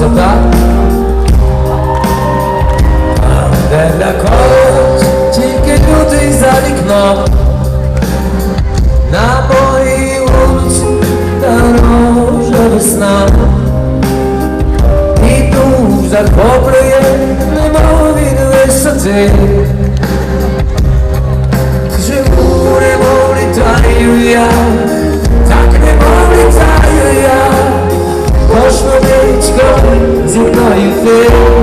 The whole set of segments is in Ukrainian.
висота, там, де для когось тільки люди за вікном, на моїй вулиці дорожа весна, і дух захоплює немов від висоти. you feel?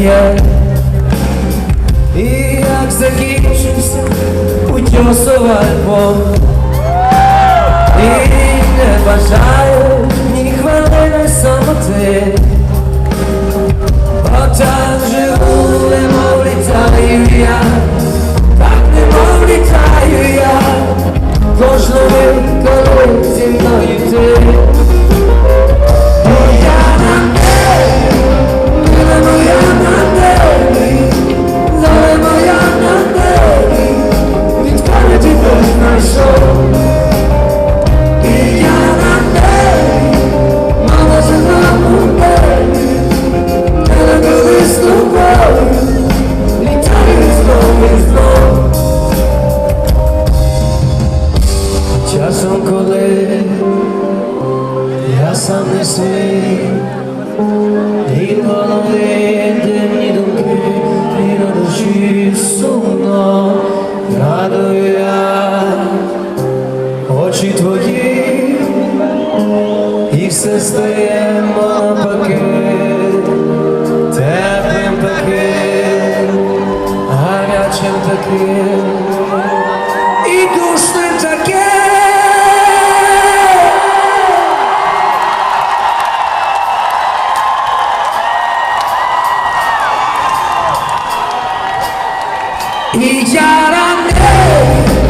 є, і як закінчився путьосова альбом, і не бажаю. очі твої, і все стає навпаки, теплим таким, гарячим таким, і душним таким. І я ранив.